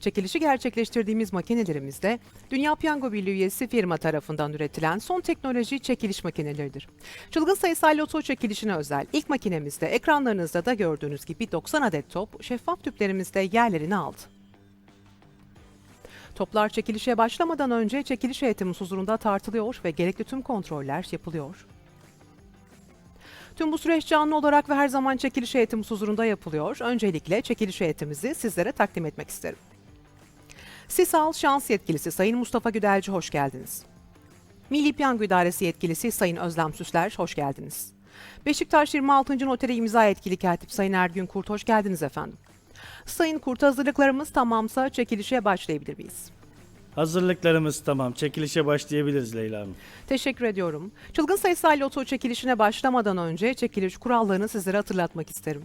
Çekilişi gerçekleştirdiğimiz makinelerimizde Dünya Piyango Birliği üyesi firma tarafından üretilen son teknoloji çekiliş makineleridir. Çılgın sayısal loto çekilişine özel ilk makinemizde ekranlarınızda da gördüğünüz gibi 90 adet top şeffaf tüplerimizde yerlerini aldı. Toplar çekilişe başlamadan önce çekiliş heyetimiz huzurunda tartılıyor ve gerekli tüm kontroller yapılıyor. Tüm bu süreç canlı olarak ve her zaman çekiliş heyetimiz huzurunda yapılıyor. Öncelikle çekiliş heyetimizi sizlere takdim etmek isterim. Sisal Şans Yetkilisi Sayın Mustafa Güdelci hoş geldiniz. Milli Piyango İdaresi Yetkilisi Sayın Özlem Süsler hoş geldiniz. Beşiktaş 26. Notere imza yetkili katip Sayın Ergün Kurt hoş geldiniz efendim. Sayın Kurt hazırlıklarımız tamamsa çekilişe başlayabilir miyiz? Hazırlıklarımız tamam. Çekilişe başlayabiliriz Leyla Hanım. Teşekkür ediyorum. Çılgın sayısal loto çekilişine başlamadan önce çekiliş kurallarını sizlere hatırlatmak isterim.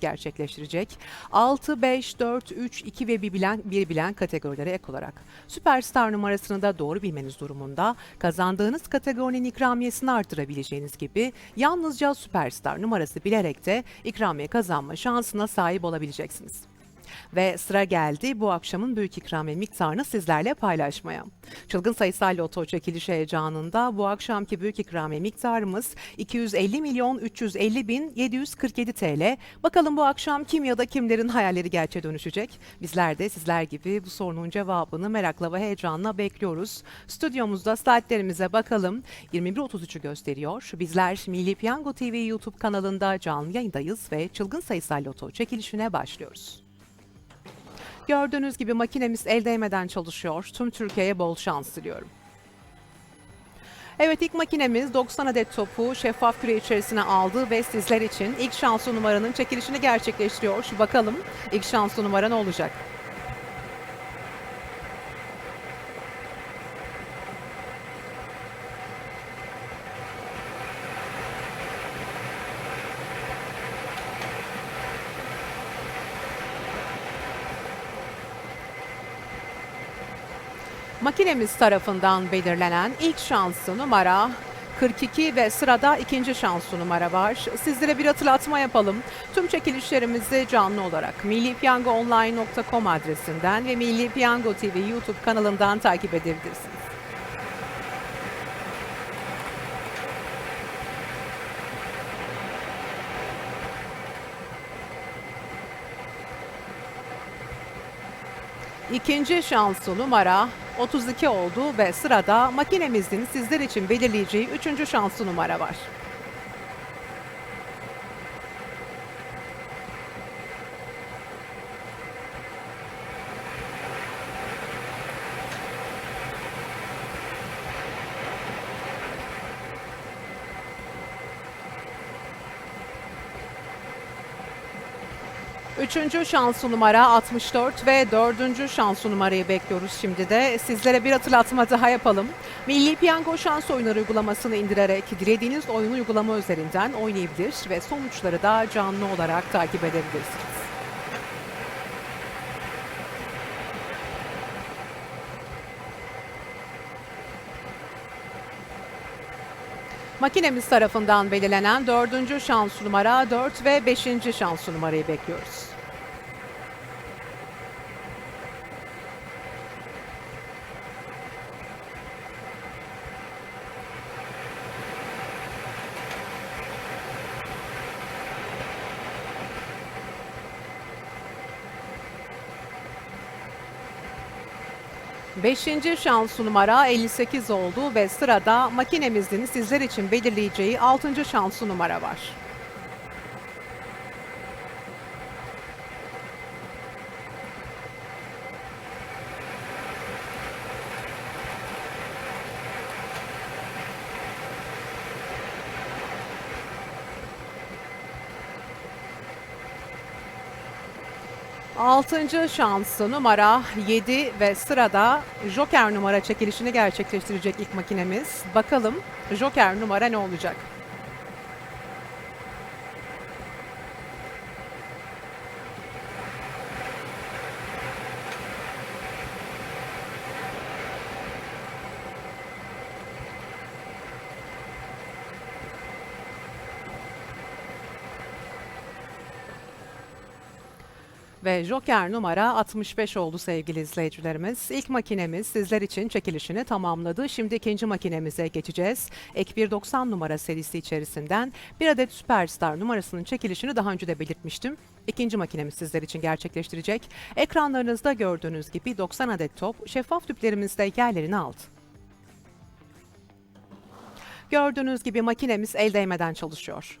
makinemiz gerçekleştirecek. 6, 5, 4, 3, 2 ve bir bilen, bir bilen kategorilere ek olarak. Süperstar numarasını da doğru bilmeniz durumunda kazandığınız kategorinin ikramiyesini artırabileceğiniz gibi yalnızca süperstar numarası bilerek de ikramiye kazanma şansına sahip olabileceksiniz. Ve sıra geldi bu akşamın büyük ikramiye miktarını sizlerle paylaşmaya. Çılgın sayısal loto çekiliş heyecanında bu akşamki büyük ikramiye miktarımız 250 milyon 350 bin 747 TL. Bakalım bu akşam kim ya da kimlerin hayalleri gerçeğe dönüşecek? Bizler de sizler gibi bu sorunun cevabını merakla ve heyecanla bekliyoruz. Stüdyomuzda saatlerimize bakalım. 21.33'ü gösteriyor. Bizler Milli Piyango TV YouTube kanalında canlı yayındayız ve çılgın sayısal loto çekilişine başlıyoruz. Gördüğünüz gibi makinemiz el değmeden çalışıyor. Tüm Türkiye'ye bol şans diliyorum. Evet ilk makinemiz 90 adet topu şeffaf küre içerisine aldı ve sizler için ilk şanslı numaranın çekilişini gerçekleştiriyor. Bakalım ilk şanslı numara ne olacak? Makinemiz tarafından belirlenen ilk şanslı numara 42 ve sırada ikinci şanslı numara var. Sizlere bir hatırlatma yapalım. Tüm çekilişlerimizi canlı olarak millipiyangoonline.com adresinden ve Milli Piyango TV YouTube kanalından takip edebilirsiniz. İkinci şanslı numara 32 oldu ve sırada makinemizin sizler için belirleyeceği üçüncü şanslı numara var. Üçüncü şanslı numara 64 ve dördüncü şanslı numarayı bekliyoruz şimdi de. Sizlere bir hatırlatma daha yapalım. Milli Piyango şans oyunları uygulamasını indirerek dilediğiniz oyunu uygulama üzerinden oynayabilir ve sonuçları da canlı olarak takip edebilirsiniz. Makinemiz tarafından belirlenen dördüncü şans numara 4 ve 5. şans numarayı bekliyoruz. Beşinci şans numara 58 oldu ve sırada makinemizin sizler için belirleyeceği 6. şans numara var. Altıncı şansı numara 7 ve sırada Joker numara çekilişini gerçekleştirecek ilk makinemiz. Bakalım Joker numara ne olacak? Ve Joker numara 65 oldu sevgili izleyicilerimiz. İlk makinemiz sizler için çekilişini tamamladı. Şimdi ikinci makinemize geçeceğiz. Ek 190 numara serisi içerisinden bir adet Superstar numarasının çekilişini daha önce de belirtmiştim. İkinci makinemiz sizler için gerçekleştirecek. Ekranlarınızda gördüğünüz gibi 90 adet top şeffaf tüplerimizde yerlerini aldı. Gördüğünüz gibi makinemiz el değmeden çalışıyor.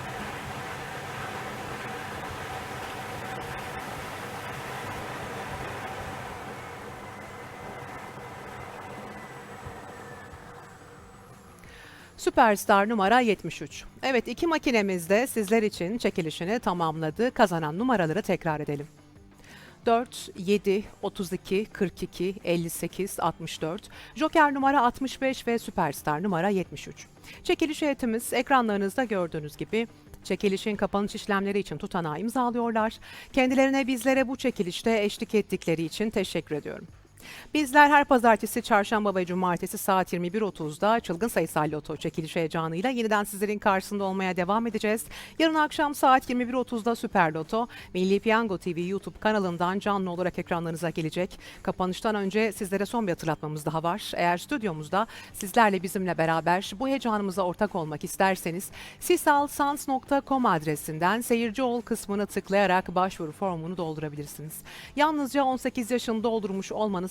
Süperstar numara 73. Evet iki makinemiz de sizler için çekilişini tamamladı. Kazanan numaraları tekrar edelim. 4, 7, 32, 42, 58, 64, Joker numara 65 ve Süperstar numara 73. Çekiliş heyetimiz ekranlarınızda gördüğünüz gibi çekilişin kapanış işlemleri için tutanağı imzalıyorlar. Kendilerine bizlere bu çekilişte eşlik ettikleri için teşekkür ediyorum. Bizler her pazartesi, çarşamba ve cumartesi saat 21.30'da çılgın sayısal loto çekiliş heyecanıyla yeniden sizlerin karşısında olmaya devam edeceğiz. Yarın akşam saat 21.30'da Süper Loto, Milli Piyango TV YouTube kanalından canlı olarak ekranlarınıza gelecek. Kapanıştan önce sizlere son bir hatırlatmamız daha var. Eğer stüdyomuzda sizlerle bizimle beraber bu heyecanımıza ortak olmak isterseniz sisalsans.com adresinden seyirci ol kısmını tıklayarak başvuru formunu doldurabilirsiniz. Yalnızca 18 yaşını doldurmuş olmanız